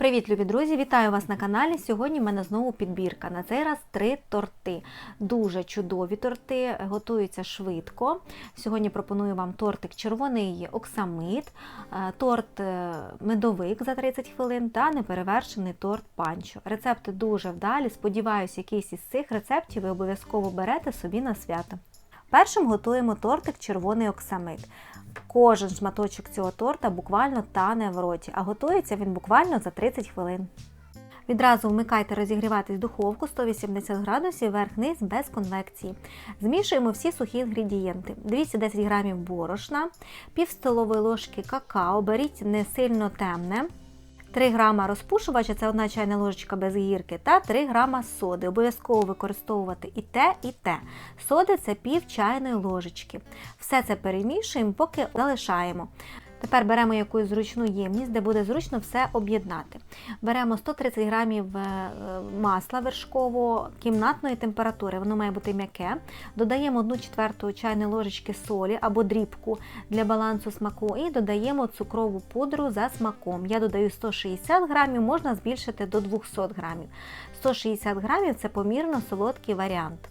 Привіт, любі друзі! Вітаю вас на каналі. Сьогодні в мене знову підбірка. На цей раз три торти. Дуже чудові торти, готуються швидко. Сьогодні пропоную вам тортик червоний оксамит, е, торт е, медовик за 30 хвилин та неперевершений торт панчо. Рецепти дуже вдалі. Сподіваюся, якийсь із цих рецептів ви обов'язково берете собі на свято. Першим готуємо тортик червоний оксамит. Кожен шматочок цього торта буквально тане в роті, а готується він буквально за 30 хвилин. Відразу вмикайте розігріватись духовку 180 градусів верх-низ без конвекції. Змішуємо всі сухі інгредієнти: 210 г борошна, пів столової ложки какао, беріть не сильно темне. 3 грама розпушувача це одна чайна ложечка без гірки, та 3 грама соди. Обов'язково використовувати і те, і те. Соди це пів чайної ложечки. Все це перемішуємо, поки залишаємо. Тепер беремо якусь зручну ємність, де буде зручно все об'єднати. Беремо 130 грамів е, масла вершкового кімнатної температури, воно має бути м'яке. Додаємо 1 четверту чайної ложечки солі або дрібку для балансу смаку, і додаємо цукрову пудру за смаком. Я додаю 160 грамів, можна збільшити до 200 грамів. 160 грамів це помірно солодкий варіант.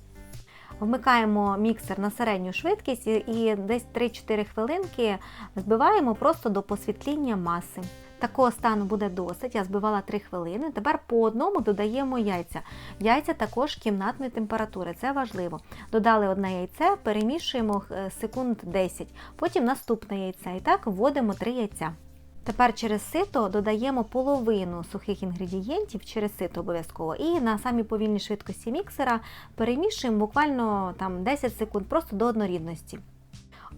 Вмикаємо міксер на середню швидкість і десь 3-4 хвилинки збиваємо просто до посвітління маси. Такого стану буде досить, я збивала 3 хвилини. Тепер по одному додаємо яйця. Яйця також кімнатної температури, це важливо. Додали одне яйце, перемішуємо е, секунд 10, потім наступне яйце. І так вводимо 3 яйця. Тепер через сито додаємо половину сухих інгредієнтів, через сито обов'язково, і на самій повільній швидкості міксера перемішуємо буквально там 10 секунд просто до однорідності.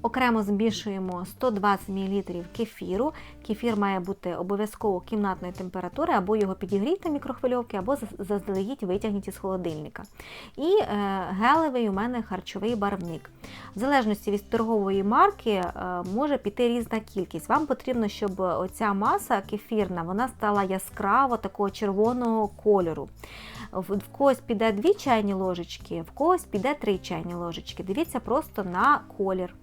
Окремо змішуємо 120 мл кефіру. Кефір має бути обов'язково кімнатної температури, або його підігрійте мікрохвильовки, або заздалегідь витягніть із холодильника. І е, гелевий у мене харчовий барвник. В залежності від торгової марки е, може піти різна кількість. Вам потрібно, щоб оця маса кефірна вона стала яскраво такого червоного кольору. В когось піде 2 чайні ложечки, в когось піде 3 чайні ложечки. Дивіться просто на колір.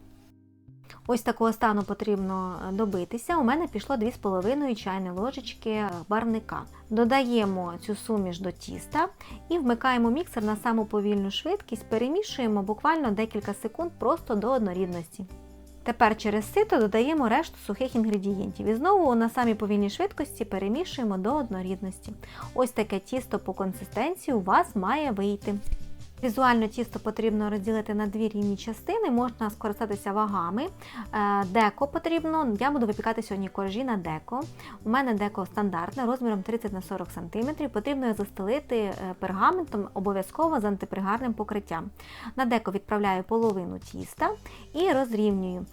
Ось такого стану потрібно добитися. У мене пішло 2,5 чайні ложечки барвника. Додаємо цю суміш до тіста і вмикаємо міксер на саму повільну швидкість, перемішуємо буквально декілька секунд просто до однорідності. Тепер через сито додаємо решту сухих інгредієнтів і знову на самій повільній швидкості перемішуємо до однорідності. Ось таке тісто по консистенції у вас має вийти. Візуально тісто потрібно розділити на дві рівні частини, можна скористатися вагами. Е, деко потрібно, я буду випікати сьогодні коржі на деко. У мене деко стандартне розміром 30 на 40 см. Потрібно його застелити е, пергаментом, обов'язково з антипригарним покриттям. На деко відправляю половину тіста і розрівнюю.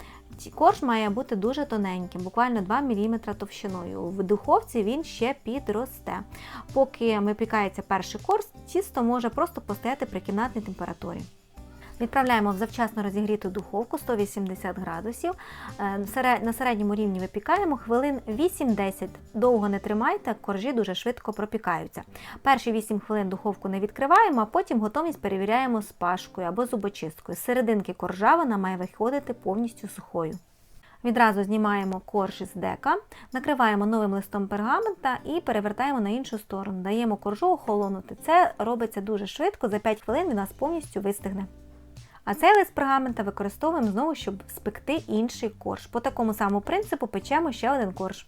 Корж має бути дуже тоненьким, буквально 2 мм товщиною. В духовці він ще підросте. Поки випікається перший корж, тісто може просто постояти при кімнатній температурі. Відправляємо в завчасно розігріту духовку 180 градусів. Е, на середньому рівні випікаємо хвилин 8-10. Довго не тримайте, коржі дуже швидко пропікаються. Перші 8 хвилин духовку не відкриваємо, а потім готовність перевіряємо з пашкою або зубочисткою. З серединки коржа вона має виходити повністю сухою. Відразу знімаємо корж із дека, накриваємо новим листом пергамента і перевертаємо на іншу сторону. Даємо коржу охолонути. Це робиться дуже швидко, за 5 хвилин він у нас повністю вистигне. А цей лист пергамента використовуємо знову, щоб спекти інший корж. По такому самому принципу печемо ще один корж.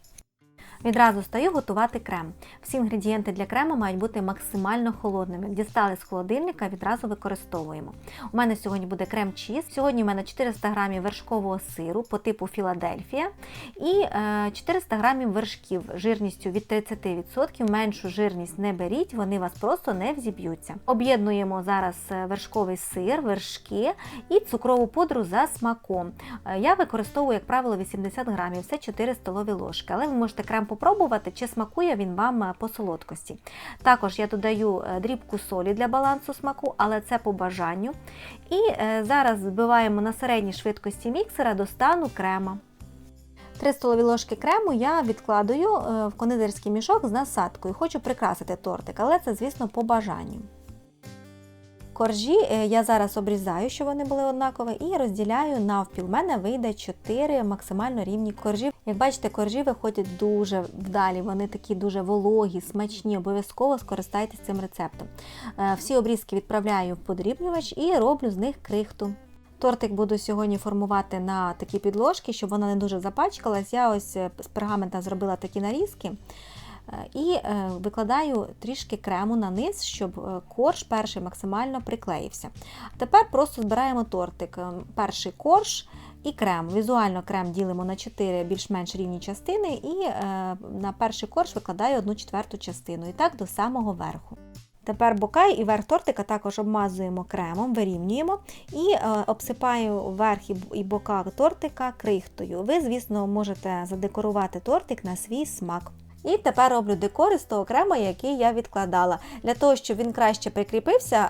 Відразу стаю готувати крем. Всі інгредієнти для крему мають бути максимально холодними. Дістали з холодильника, відразу використовуємо. У мене сьогодні буде крем чіз. Сьогодні у мене 400 г вершкового сиру по типу Філадельфія і 400 е, г вершків жирністю від 30%. Меншу жирність не беріть, вони вас просто не взіб'ються. Об'єднуємо зараз е, вершковий сир, вершки і цукрову пудру за смаком. Е, я використовую, як правило, 80 грамів, це 4 столові ложки, але ви можете крем попробувати, чи смакує він вам е, по солодкості. Також я додаю е, дрібку солі для балансу смаку, але це по бажанню. І е, зараз збиваємо на середній швидкості міксера до стану крема. 3 столові ложки крему я відкладаю в кондитерський мішок з насадкою. Хочу прикрасити тортик, але це, звісно, по бажанню. Коржі е, я зараз обрізаю, щоб вони були однакові, і розділяю навпіл. У мене вийде 4 максимально рівні коржі. Як бачите, коржі виходять дуже вдалі, вони такі дуже вологі, смачні. Обов'язково скористайтесь цим рецептом. Е, Всі обрізки відправляю в подрібнювач і роблю з них крихту. Тортик буду сьогодні формувати на такі підложки, щоб вона не дуже запачкалась. Я ось е, з пергамента зробила такі нарізки. І е, викладаю трішки крему на низ, щоб е, корж перший максимально приклеївся. Тепер просто збираємо тортик. Е, Перший корж і крем. Візуально крем ділимо на 4 більш-менш рівні частини, і е, на перший корж викладаю 1 четверту частину. І так до самого верху. Тепер бока і верх тортика також обмазуємо кремом, вирівнюємо і обсипаю верх і бока тортика крихтою. Ви, звісно, можете задекорувати тортик на свій смак. І тепер роблю декор із того крема, який я відкладала. Для того, щоб він краще прикріпився,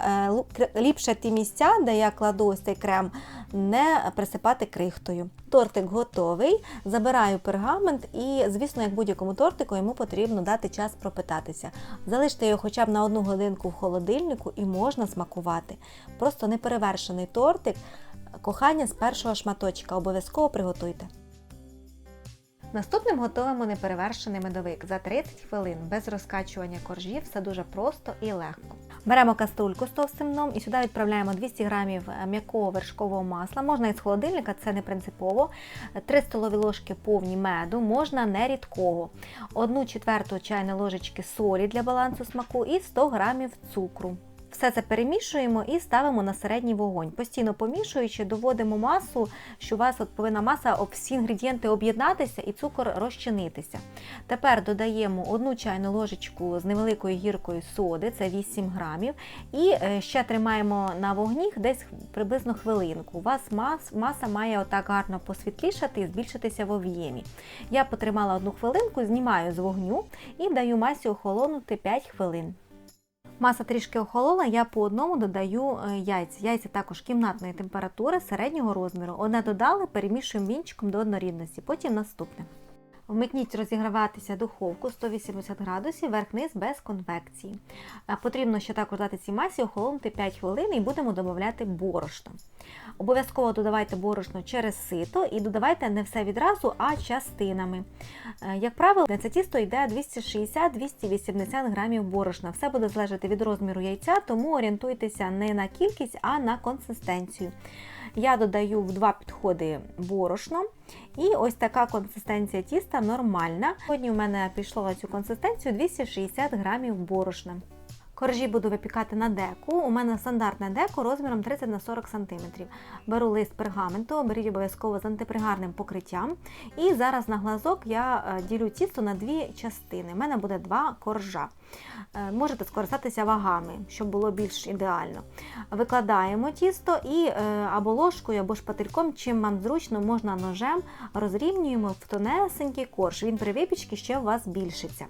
е, ліпше ті місця, де я кладу ось цей крем, не присипати крихтою. Тортик готовий, забираю пергамент і, звісно, як будь-якому тортику, йому потрібно дати час пропитатися. Залиште його хоча б на одну годинку в холодильнику і можна смакувати. Просто неперевершений тортик. Кохання з першого шматочка. Обов'язково приготуйте. Наступним готуємо неперевершений медовик за 30 хвилин без розкачування коржів. Все дуже просто і легко. Беремо каструльку з товстим дном і сюди відправляємо 200 г м'якого вершкового масла. Можна із холодильника, це не принципово. 3 столові ложки повні меду, можна не рідкого. 1 четверту чайної ложечки солі для балансу смаку і 100 г цукру. Все це перемішуємо і ставимо на середній вогонь. Постійно помішуючи, доводимо масу, що у вас от повинна маса об всі інгредієнти об'єднатися і цукор розчинитися. Тепер додаємо одну чайну ложечку з невеликою гіркою соди, це 8 грамів, і е, ще тримаємо на вогні десь приблизно хвилинку. У вас мас, маса має отак гарно посвітлішати і збільшитися в об'ємі. Я потримала одну хвилинку, знімаю з вогню і даю масі охолонути 5 хвилин. Маса трішки охолола, я по одному додаю е, яйця. Яйця також кімнатної температури середнього розміру. Одне додали, перемішуємо вінчиком до однорідності. Потім наступне. Вмикніть розіграватися духовку 180 градусів, верх-низ без конвекції. Е, Потрібно ще також дати цій масі охолонути 5 хвилин і будемо додавати борошно. Обов'язково додавайте борошно через сито і додавайте не все відразу, а частинами. Е, Як правило, на це тісто йде 260-280 грамів борошна. Все буде залежати від розміру яйця, тому орієнтуйтеся не на кількість, а на консистенцію. Я додаю в два підходи борошно, і ось така консистенція тіста нормальна. Сьогодні у мене пішло на цю консистенцію 260 грамів борошна. Коржі буду випікати на деку. У мене стандартне деко розміром 30 на 40 см. Беру лист пергаменту, беріть обов'язково з антипригарним покриттям. І зараз на глазок я е, ділю тісто на дві частини. У мене буде два коржа. Е, Можете скористатися вагами, щоб було більш ідеально. Викладаємо тісто і е, або ложкою, або шпательком, чим вам зручно, можна ножем, розрівнюємо в тонесенький корж. Він при випічці ще у вас збільшиться.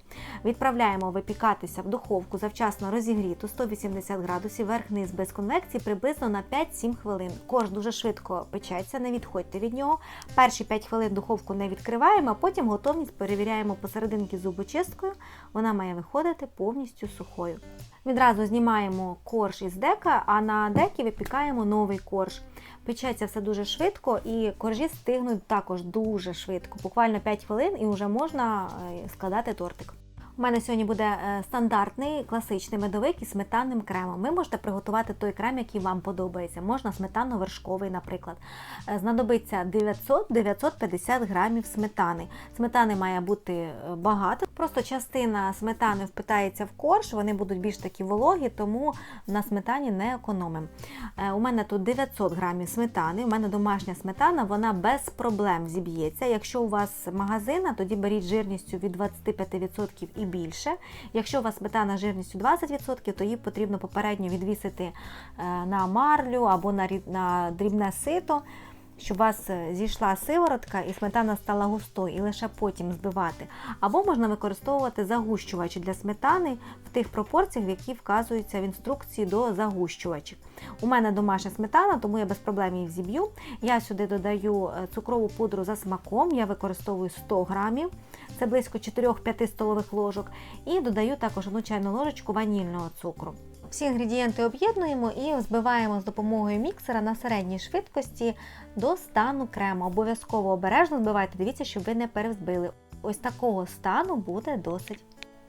Відправляємо випікатися в духовку завчасно розігріту 180 градусів, верх-низ без конвекції приблизно на 5-7 хвилин. Корж дуже швидко печеться, не відходьте від нього. Перші 5 хвилин духовку не відкриваємо, а потім готовність перевіряємо посерединки зубочисткою. Вона має виходити повністю сухою. Відразу знімаємо корж із дека, а на декі випікаємо новий корж. Печеться все дуже швидко, і коржі стигнуть також дуже швидко, буквально 5 хвилин, і вже можна е, складати тортик. У мене сьогодні буде е, стандартний класичний медовик із сметанним кремом. Ви можете приготувати той крем, який вам подобається. Можна сметанно-вершковий, наприклад. Е, Знадобиться 900-950 грамів сметани. Сметани має бути е, багато. Просто частина сметани впитається в корж, вони будуть більш такі вологі, тому на сметані не економимо. У мене тут 900 грамів сметани. У мене домашня сметана, вона без проблем зіб'ється. Якщо у вас магазина, тоді беріть жирністю від 25% і більше. Якщо у вас сметана жирністю 20%, то її потрібно попередньо відвісити е, на марлю або на на дрібне сито. Щоб у вас е, зійшла сиворотка і сметана стала густою, і лише потім збивати. Або можна використовувати загущувачі для сметани в тих пропорціях, в які вказуються в інструкції до загущувачів. У мене домашня сметана, тому я без проблем її взіб'ю. Я сюди додаю е, цукрову пудру за смаком, я використовую 100 грамів, це близько 4-5 столових ложок. І додаю також одну чайну ложечку ванільного цукру. Всі інгредієнти об'єднуємо і взбиваємо з допомогою міксера на середній швидкості до стану крему. Обов'язково обережно збивайте, дивіться, щоб ви не перевзбили. Ось такого стану буде досить.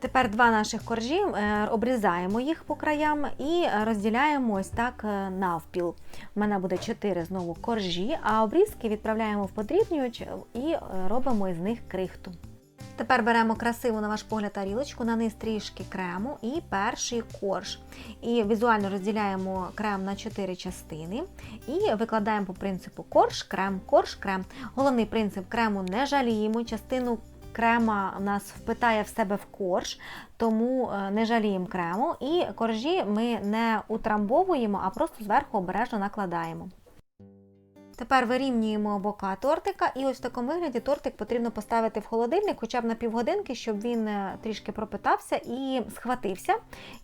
Тепер два наших коржі е, обрізаємо їх по краям і розділяємо ось так е, навпіл. У мене буде 4 знову коржі, а обрізки відправляємо в подрібнювач і е, робимо із них крихту. Тепер беремо красиву, на ваш погляд, тарілочку, на низ трішки крему і перший корж. І візуально розділяємо крем на 4 частини і викладаємо по принципу корж, крем, корж, крем. Головний принцип крему не жаліємо, частину крема у нас впитає в себе в корж, тому е, не жаліємо крему. І коржі ми не утрамбовуємо, а просто зверху обережно накладаємо. Тепер вирівнюємо бока тортика, і ось в такому вигляді тортик потрібно поставити в холодильник хоча б на півгодинки, щоб він е, трішки пропитався і схватився,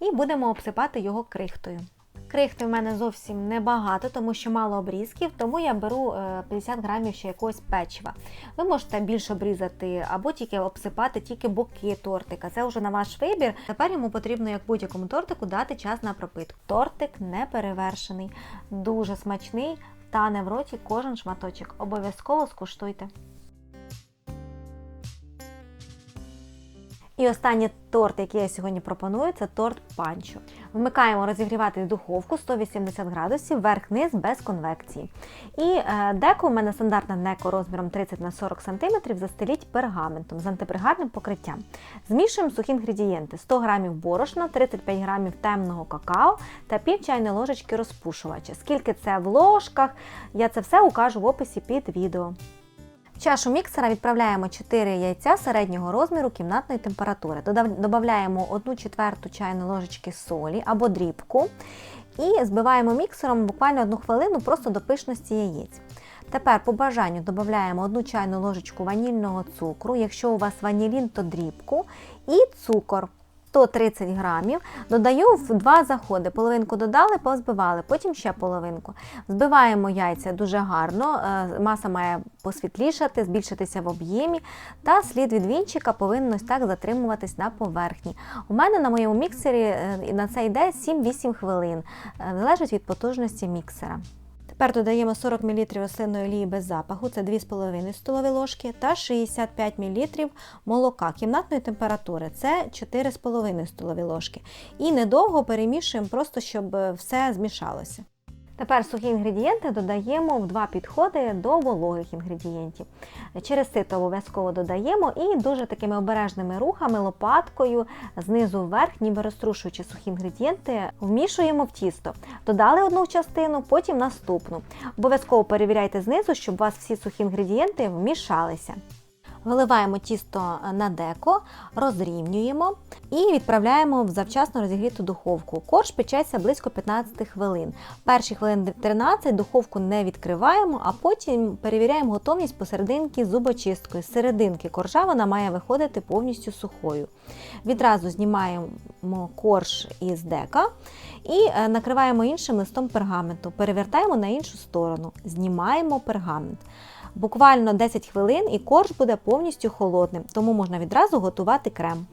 і будемо обсипати його крихтою. Крихти в мене зовсім небагато, тому що мало обрізків, тому я беру 50 грамів ще якогось печива. Ви можете більше обрізати або тільки обсипати тільки боки тортика. Це вже на ваш вибір. Тепер йому потрібно, як будь-якому тортику, дати час на пропитку. Тортик не перевершений, дуже смачний, тане в роті кожен шматочок. Обов'язково скуштуйте. І останній торт, який я сьогодні пропоную, це торт панчо. Вмикаємо розігрівати духовку 180 градусів, верх-низ без конвекції. І е, деко у мене стандартна деко розміром 30 на 40 см застеліть пергаментом з антипригарним покриттям. Змішуємо сухі інгредієнти: 100 г борошна, 35 г темного какао та пів чайної ложечки розпушувача. Скільки це в ложках, я це все укажу в описі під відео. В чашу міксера відправляємо 4 яйця середнього розміру кімнатної температури. Додаємо 1 четверту чайної ложечки солі або дрібку. І збиваємо міксером буквально 1 хвилину просто до пишності яєць. Тепер по бажанню додаємо 1 чайну ложечку ванільного цукру. Якщо у вас ванілін, то дрібку. І цукор 130 грамів. Додаю в два заходи. Половинку додали, позбивали, потім ще половинку. Збиваємо яйця дуже гарно, е, маса має посвітлішати, збільшитися в об'ємі, та слід від вінчика повинен ось так затримуватись на поверхні. У мене на моєму міксері е, на це йде 7-8 хвилин, е, залежить від потужності міксера. Тепер додаємо 40 мл рослинної олії без запаху, це 2,5 столові ложки, та 65 мл молока кімнатної температури, це 4,5 столові ложки. І недовго перемішуємо, просто щоб все змішалося. Тепер сухі інгредієнти додаємо в два підходи до вологих інгредієнтів. Через сито обов'язково додаємо і дуже такими обережними рухами, лопаткою, знизу вверх, ніби розтрушуючи сухі інгредієнти, вмішуємо в тісто. Додали одну частину, потім наступну. Обов'язково перевіряйте знизу, щоб у вас всі сухі інгредієнти вмішалися. Виливаємо тісто на деко, розрівнюємо і відправляємо в завчасно розігріту духовку. Корж печеться близько 15 хвилин. Перші хвилин 13 духовку не відкриваємо, а потім перевіряємо готовність посерединки зубочисткою. З серединки коржа вона має виходити повністю сухою. Відразу знімаємо корж із дека і е, накриваємо іншим листом пергаменту. Перевертаємо на іншу сторону, знімаємо пергамент. Буквально 10 хвилин і корж буде повністю холодним, тому можна відразу готувати крем.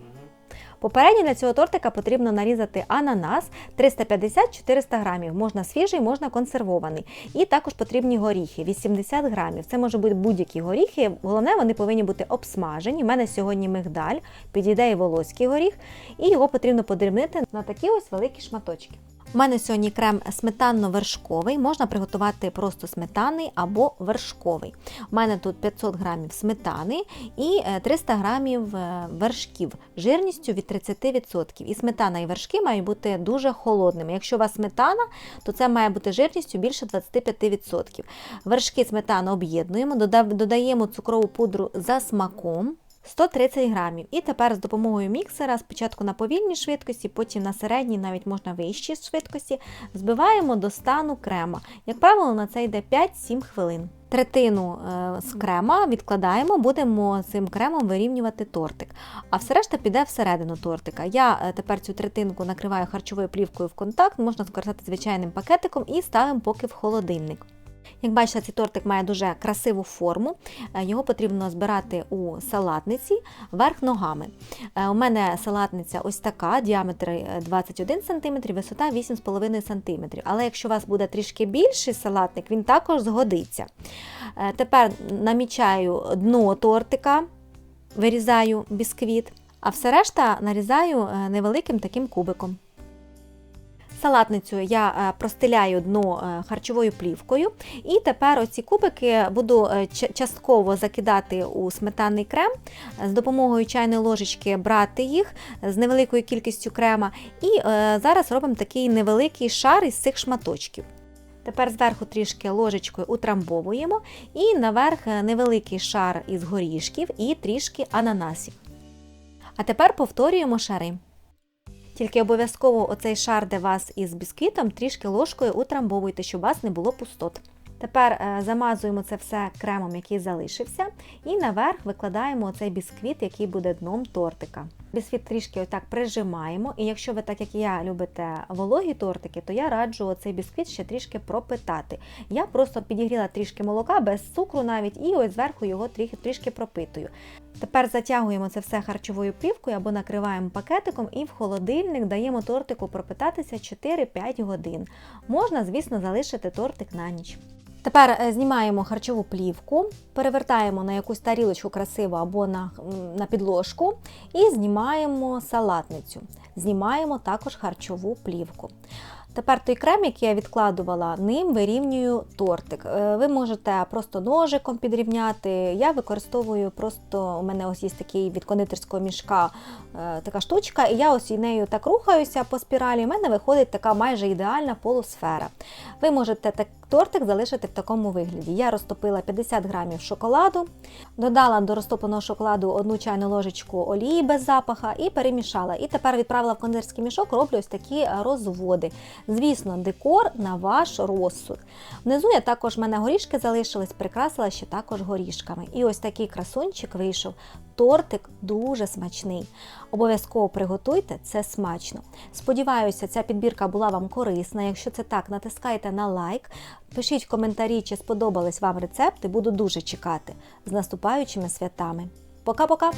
Попередньо для цього тортика потрібно нарізати ананас 350-400 грамів, можна свіжий, можна консервований. І також потрібні горіхи 80 грамів. Це може бути будь-які горіхи. Головне, вони повинні бути обсмажені. У мене сьогодні мигдаль, підійде і волоський горіх, і його потрібно подрібнити на такі ось великі шматочки. У мене сьогодні крем сметанно-вершковий, можна приготувати просто сметаний або вершковий. У мене тут 500 грамів сметани і 300 е, грамів е, вершків жирністю від 30%. І сметана і вершки мають бути дуже холодними. Якщо у вас сметана, то це має бути жирністю більше 25%. Вершки сметану об'єднуємо, додаємо цукрову пудру за смаком. 130 грамів. І тепер з допомогою міксера, спочатку на повільній швидкості, потім на середній, навіть можна вищій швидкості, збиваємо до стану крема. Як правило, на це йде 5-7 хвилин. Третину е, з крема відкладаємо, будемо цим кремом вирівнювати тортик. А все решта піде всередину тортика. Я е, тепер цю третинку накриваю харчовою плівкою в контакт, можна скористати звичайним пакетиком і ставимо поки в холодильник. Як бачите, цей тортик має дуже красиву форму. Е, Його потрібно збирати у салатниці верх ногами. Е, У мене салатниця ось така, діаметр е, 21 см, висота 8,5 см. Але якщо у вас буде трішки більший салатник, він також згодиться. Е, Тепер намічаю дно тортика, вирізаю бісквіт, а все решта нарізаю е, невеликим таким кубиком. Салатницю я е, простеляю дно е, харчовою плівкою, і тепер оці кубики буду е, частково закидати у сметанний крем, з допомогою чайної ложечки брати їх з невеликою кількістю крема, і зараз робимо такий невеликий шар із цих шматочків. Тепер зверху трішки ложечкою утрамбовуємо, і наверх невеликий шар із горішків і трішки ананасів. А тепер повторюємо шари. Тільки обов'язково оцей шар, де вас із бісквітом, трішки ложкою утрамбовуйте, щоб у вас не було пустот. Тепер е, замазуємо це все кремом, який залишився, і наверх викладаємо оцей бісквіт, який буде дном тортика. Бісквіт трішки отак прижимаємо, і якщо ви, так як я, любите вологі тортики, то я раджу оцей бісквіт ще трішки пропитати. Я просто підігріла трішки молока без цукру навіть, і ось зверху його трішки, трішки пропитую. Тепер затягуємо це все харчовою плівкою або накриваємо пакетиком і в холодильник даємо тортику пропитатися 4-5 годин. Можна, звісно, залишити тортик на ніч. Тепер е, знімаємо харчову плівку, перевертаємо на якусь тарілочку красиву або на, на підложку і знімаємо салатницю. Знімаємо також харчову плівку. Тепер той крем, який я відкладувала, ним вирівнюю тортик. Е, Ви можете просто ножиком підрівняти. Я використовую просто, у мене ось є такий від кондитерського мішка е, така штучка, і я ось нею так рухаюся по спіралі. У мене виходить така майже ідеальна полусфера. Ви можете так тортик залишити в такому вигляді. Я розтопила 50 грамів шоколаду, додала до розтопленого шоколаду одну чайну ложечку олії без запаха і перемішала. І тепер відправила в кондитерський мішок, роблю ось такі е, розводи. Звісно, декор на ваш розсуд. Внизу я також в мене горішки залишились, прикрасила ще також горішками. І ось такий красунчик вийшов. Тортик дуже смачний. Обов'язково приготуйте, це смачно. Сподіваюся, ця підбірка була вам корисна. Якщо це так, натискайте на лайк. Пишіть в коментарі, чи сподобались вам рецепти, буду дуже чекати. З наступаючими святами. Пока-пока!